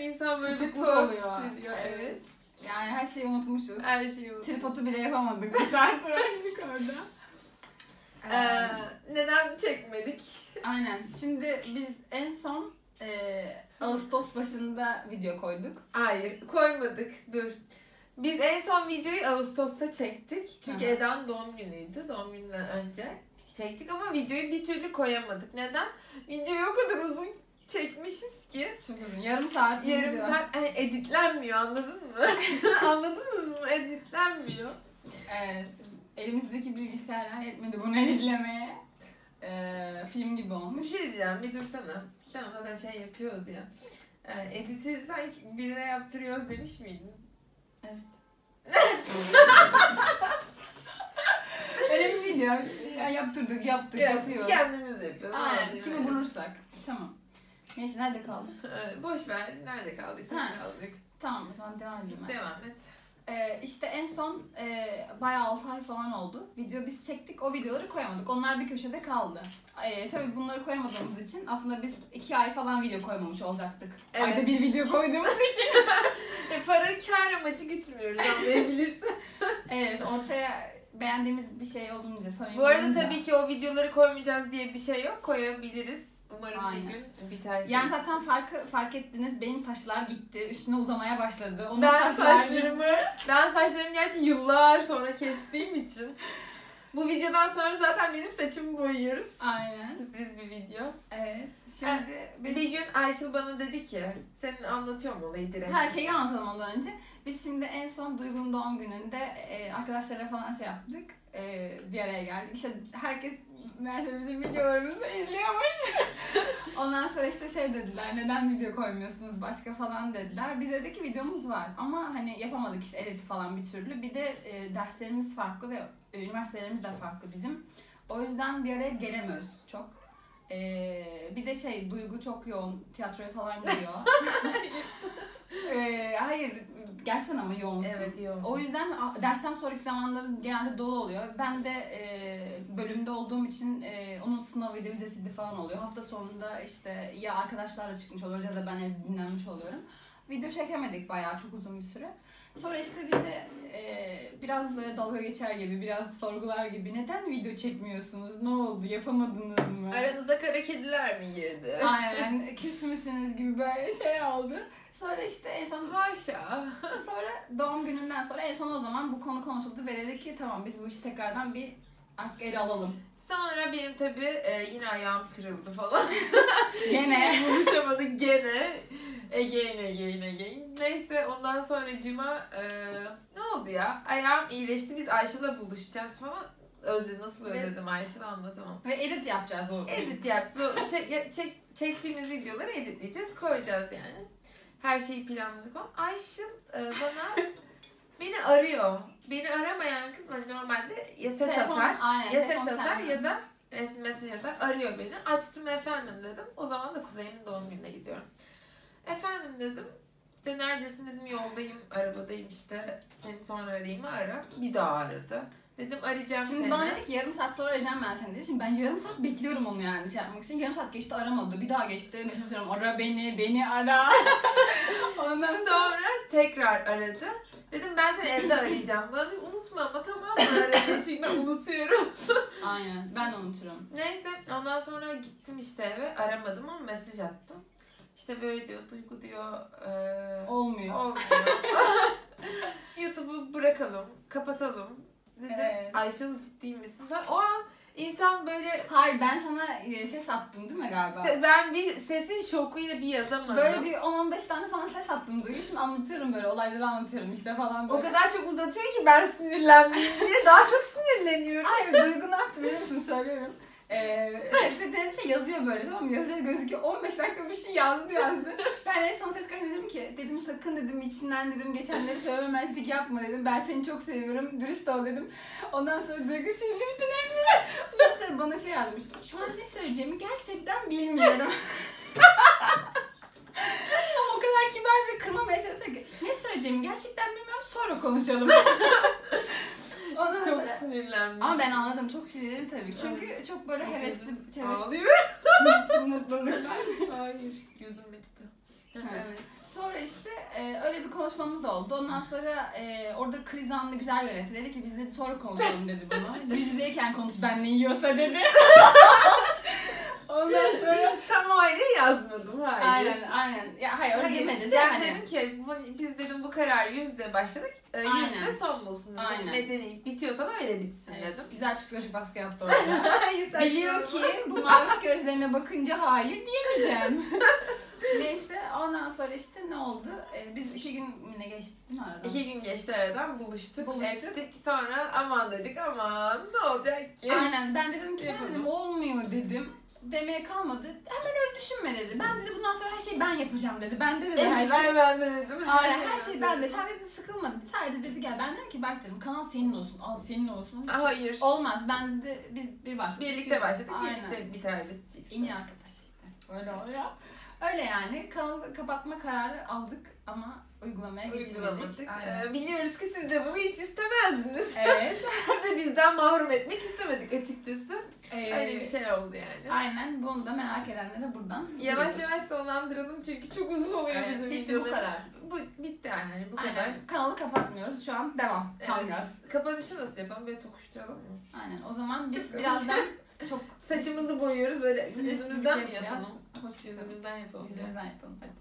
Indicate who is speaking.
Speaker 1: insan böyle bir tuhaf
Speaker 2: oluyor.
Speaker 1: hissediyor. Evet.
Speaker 2: Evet. Yani her şeyi unutmuşuz.
Speaker 1: Her şeyi unuttum.
Speaker 2: Tripodu bile yapamadık. Bir saat uğraştık orada.
Speaker 1: Ee, neden çekmedik?
Speaker 2: Aynen. Şimdi biz en son e, Ağustos başında video koyduk.
Speaker 1: Hayır koymadık. Dur. Biz en son videoyu Ağustos'ta çektik. Çünkü
Speaker 2: Aha.
Speaker 1: Eda'nın doğum günüydü. Doğum gününden önce çektik ama videoyu bir türlü koyamadık. Neden? Videoyu o kadar uzun çekmişiz ki.
Speaker 2: Çok uzun. Yarım saat
Speaker 1: Yarım saat yani editlenmiyor anladın mı? Anladınız mı? Editlenmiyor.
Speaker 2: Evet. Elimizdeki bilgisayarlar yetmedi bunu editlemeye. Ee, film gibi
Speaker 1: Bir
Speaker 2: olmuş.
Speaker 1: şey diyeceğim bir dursana. Tamam zaten şey yapıyoruz ya. Ee, editi sanki birine yaptırıyoruz demiş miydin?
Speaker 2: Öyle bir video. Ya yaptırdık, yaptık,
Speaker 1: Ya,
Speaker 2: yapıyoruz.
Speaker 1: Kendimiz yapıyoruz.
Speaker 2: Aynen.
Speaker 1: Hadi
Speaker 2: Kimi bulursak. Tamam. Neyse nerede kaldık?
Speaker 1: Ee, Boş ver. Nerede kaldıysak kaldık.
Speaker 2: Tamam o zaman devam edeyim ben.
Speaker 1: Devam et.
Speaker 2: Ee, işte en son e, bayağı 6 ay falan oldu. Video biz çektik, o videoları koyamadık. Onlar bir köşede kaldı. Ee, tabii bunları koyamadığımız için aslında biz 2 ay falan video koymamış olacaktık.
Speaker 1: Evet.
Speaker 2: Ayda bir video koyduğumuz için.
Speaker 1: E, para kar amacı gütmüyoruz anlayabilirsin.
Speaker 2: evet, ortaya beğendiğimiz bir şey olunca, samimi
Speaker 1: Bu arada
Speaker 2: olunca.
Speaker 1: tabii ki o videoları koymayacağız diye bir şey yok. Koyabiliriz. Umarım
Speaker 2: Aynen.
Speaker 1: bir gün biter.
Speaker 2: Yani zaten farkı fark ettiniz. Benim saçlar gitti. Üstüne uzamaya başladı. Onun
Speaker 1: ben
Speaker 2: saçlar
Speaker 1: saçlarımı ben saçlarımı gerçi yıllar sonra kestiğim için bu videodan sonra zaten benim saçımı boyuyoruz.
Speaker 2: Aynen.
Speaker 1: Sürpriz bir video.
Speaker 2: Evet. Şimdi biz
Speaker 1: Bir gün Ayşıl bana dedi ki, senin anlatıyorum olayı direkt.
Speaker 2: Her şeyi anlatalım ondan önce. Biz şimdi en son Duygu'nun doğum gününde e, arkadaşlara falan şey yaptık. E, bir araya geldik. İşte herkes meğerse bizim videolarımızı izliyormuş. Ondan sonra işte şey dediler, neden video koymuyorsunuz başka falan dediler. Biz dedik ki videomuz var ama hani yapamadık işte editi falan bir türlü. Bir de e, derslerimiz farklı ve e, üniversitelerimiz de farklı bizim. O yüzden bir araya gelemiyoruz çok. E, bir de şey Duygu çok yoğun tiyatroya falan gidiyor. Ee, hayır gerçekten ama yoğunsun.
Speaker 1: Evet yoğun.
Speaker 2: O yüzden dersten sonraki zamanları genelde dolu oluyor. Ben de e, bölümde olduğum için e, onun sınavıydı, vizesiydi falan oluyor. Hafta sonunda işte ya arkadaşlarla çıkmış oluyoruz ya da ben evde dinlenmiş oluyorum. Video çekemedik bayağı çok uzun bir süre. Sonra işte biz de e, biraz böyle dalga geçer gibi, biraz sorgular gibi neden video çekmiyorsunuz, ne oldu, yapamadınız mı?
Speaker 1: Aranıza kara kediler mi girdi?
Speaker 2: Aynen küs müsünüz gibi böyle şey oldu. Sonra işte en son
Speaker 1: Haşa.
Speaker 2: Sonra doğum gününden sonra en son o zaman bu konu konuşuldu ve dedik ki tamam biz bu işi tekrardan bir artık ele alalım.
Speaker 1: Sonra benim tabii e, yine ayağım kırıldı falan.
Speaker 2: Gene.
Speaker 1: Buluşamadık gene. Again, again, again. Neyse ondan sonra cima e, ne oldu ya? Ayağım iyileşti. Biz Ayşe'yle buluşacağız falan. Özledim, nasıl özledim Ayşe'yle anlatamam.
Speaker 2: ve edit yapacağız o.
Speaker 1: Edit yapacağız. O çek- çek- çektiğimiz videoları editleyeceğiz, koyacağız yani. Her şeyi planladık. Ayşıl e, bana beni arıyor. Beni aramayan kız hani normalde ya ses
Speaker 2: Telefon-
Speaker 1: atar,
Speaker 2: aynen,
Speaker 1: ya ses atar ya da mes- mesaj atar. Arıyor beni. Açtım efendim dedim. O zaman da kuzeyimin doğum gününe gidiyorum. Efendim dedim. İşte neredesin dedim yoldayım, arabadayım işte. Seni sonra arayayım ara. Bir daha aradı. Dedim arayacağım
Speaker 2: Şimdi
Speaker 1: seni.
Speaker 2: bana dedi ki yarım saat sonra arayacağım ben seni dedi. Şimdi ben yarım saat bekliyorum onu yani şey yapmak için. Yarım saat geçti aramadı. Bir daha geçti mesaj atıyorum ara beni, beni ara. Ondan sonra
Speaker 1: Sonra tekrar aradı. Dedim ben seni evde arayacağım. Bana dedi, unutma ama tamam mı aradın çünkü ben unutuyorum.
Speaker 2: aynen ben unuturum.
Speaker 1: Neyse ondan sonra gittim işte eve aramadım ama mesaj attım. İşte böyle diyor Duygu diyor eee
Speaker 2: Olmuyor.
Speaker 1: olmuyor. YouTube'u bırakalım kapatalım. Dedim
Speaker 2: Evet.
Speaker 1: Ayşıl ciddi misin? Sen- O an insan böyle
Speaker 2: Hayır ben sana e, ses attım değil mi galiba?
Speaker 1: Se- ben bir sesin şokuyla bir yazamadım.
Speaker 2: Böyle bir 10-15 tane falan ses attım Duygu. Şimdi anlatıyorum böyle olayları anlatıyorum işte falan böyle.
Speaker 1: o kadar çok uzatıyor ki ben sinirlenmeyeyim diye daha çok sinirleniyorum.
Speaker 2: Hayır Duygu ne yaptı biliyor musun söylüyorum. Ee, dinlediği şey yazıyor böyle tamam mı? Yazıyor gözüküyor. 15 dakika bir şey yazdı yazdı. Ben en son ses kaydı dedim ki dedim sakın dedim içinden dedim geçenleri söylememezlik yapma dedim. Ben seni çok seviyorum. Dürüst ol dedim. Ondan sonra Duygu sildi bütün hepsini. Ondan sonra bana şey yazmış. Şu an ne söyleyeceğimi gerçekten bilmiyorum. Ama o kadar kibar ve kırmamaya çalışıyor ki ne söyleyeceğimi gerçekten bilmiyorum sonra konuşalım. Ondan
Speaker 1: Çok
Speaker 2: sonra
Speaker 1: sinirlenmiş.
Speaker 2: ama ben anladım. Çok sinirli tabii. Çünkü çok böyle hevesli, hevesli
Speaker 1: Ağlıyor.
Speaker 2: mutluluklar.
Speaker 1: Hayır. Gözüm acıdı.
Speaker 2: Evet.
Speaker 1: evet.
Speaker 2: Sonra işte e, öyle bir konuşmamız da oldu. Ondan sonra e, orada kriz anını güzel yönetti. Dedi ki biz dedi sonra konuşalım dedi bunu. Yüz yüzeyken konuş ben ne yiyorsa dedi. Ondan sonra
Speaker 1: Tam öyle yazmadım hayır.
Speaker 2: aynen aynen. Ya hayır öyle
Speaker 1: Hayır,
Speaker 2: demedi de
Speaker 1: ben
Speaker 2: hani.
Speaker 1: dedim ki bu, biz dedim bu kararı yüzde başladık. E,
Speaker 2: Aynen.
Speaker 1: yüzde son bulsun.
Speaker 2: Aynen.
Speaker 1: Medeni bitiyorsa da öyle bitsin
Speaker 2: Evet,
Speaker 1: dedim.
Speaker 2: güzel psikolojik baskı yaptı orada. Biliyor ki bu maviş gözlerine bakınca hayır diyemeyeceğim. Neyse ondan sonra işte ne oldu? Ee, biz iki gün ne geçti mi arada?
Speaker 1: İki gün geçti aradan buluştuk,
Speaker 2: Buluştuk.
Speaker 1: ettik. Sonra aman dedik aman ne olacak ki?
Speaker 2: Aynen ben dedim ki ben dedim olmuyor dedim. Demeye kalmadı. Hemen öyle düşünme dedi. Ben dedi bundan sonra her şeyi ben yapacağım dedi. Ben de dedi her şey.
Speaker 1: Eskiden ben de dedim.
Speaker 2: Aynen her şey bende. Sen dedi sıkılma dedi. Sadece dedi gel. Ben dedim ki bak dedim kanal senin olsun. Al senin olsun.
Speaker 1: Hayır.
Speaker 2: Olmaz. Ben de biz bir başladık.
Speaker 1: Birlikte başladık,
Speaker 2: Aynen.
Speaker 1: birlikte biter biteceksin.
Speaker 2: İyi arkadaş işte. Öyle oluyor. Öyle yani kanalı kapatma kararı aldık ama uygulamaya geçirmedik.
Speaker 1: Ee, biliyoruz ki siz de bunu hiç istemezdiniz.
Speaker 2: Evet.
Speaker 1: Siz de bizden mahrum etmek istemedik açıkçası.
Speaker 2: Ee,
Speaker 1: Öyle bir şey oldu yani.
Speaker 2: Aynen bunu da merak edenlere buradan.
Speaker 1: Yavaş
Speaker 2: duyururuz.
Speaker 1: yavaş sonlandıralım çünkü çok uzun oluyor
Speaker 2: Evet,
Speaker 1: bizim
Speaker 2: bitti bu kadar.
Speaker 1: Bu bitti yani bu
Speaker 2: Aynen.
Speaker 1: kadar.
Speaker 2: Kanalı kapatmıyoruz. Şu an devam. Tam
Speaker 1: Evet.
Speaker 2: gaz.
Speaker 1: Kapanışı nasıl yapalım? Böyle tokuşturalım mı?
Speaker 2: Aynen. O zaman biz birazdan çok
Speaker 1: Saçımızı boyuyoruz böyle yüzümüzden
Speaker 2: şey
Speaker 1: mi
Speaker 2: yapacağız.
Speaker 1: yapalım?
Speaker 2: Hoş
Speaker 1: Yüzümüzden yapalım.
Speaker 2: Yüzümüzden yapalım hadi.